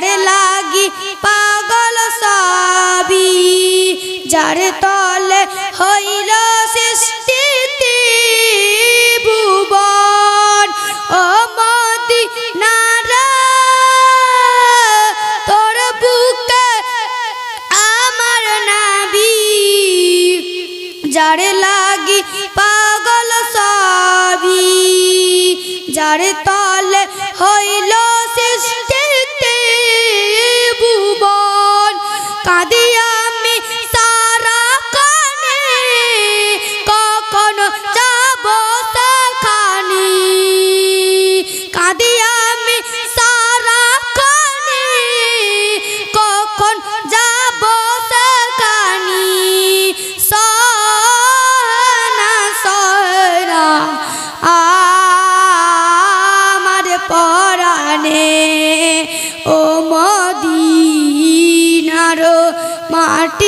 যারে লাগি পাগল সবি, যারে তলে হইল সৃষ্টি ভুবন ও মদি নারা তোর বুকে আমার নাভি যারে লাগি পাগল সবি, যারে তলে পরাণে। ও মদিনার মাটি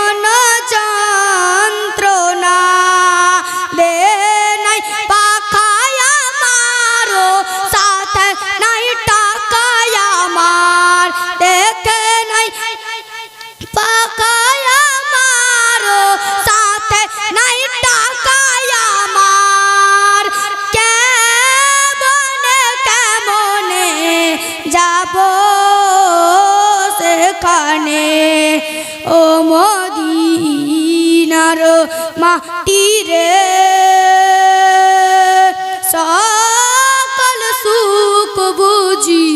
সেখানে ও মদিনার মাটি রে সকল সুখ বুঝি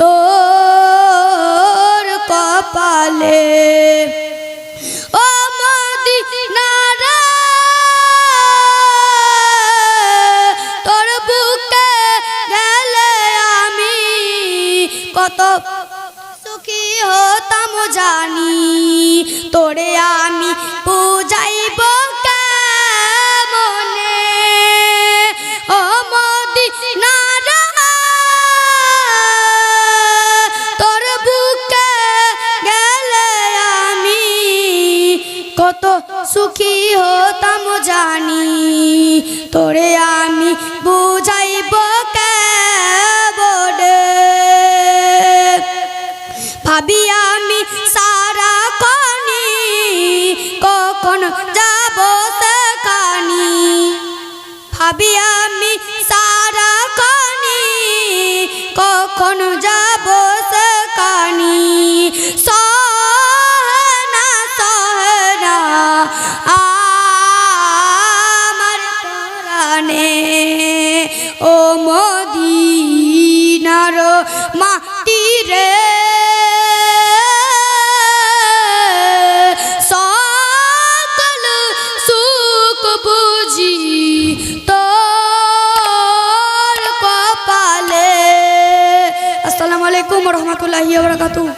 তোর কপালে। ও তোর আমি কত সুখী হতাম জানি? তোরে আমি পূজাইব সুখী হতাম জানি। তোরে আমি বুঝাইব ভাবি আমি সারা কনি, কখন যাব সেখানি? ভাবি আমি সারা কনি, কখন যাব সেখানি? সহনা মদিনার মাটি বুঝি তোর কপালে। আসসালামু আলাইকুম রহমতুল্লাহি ওয়া বারাকাতুহু।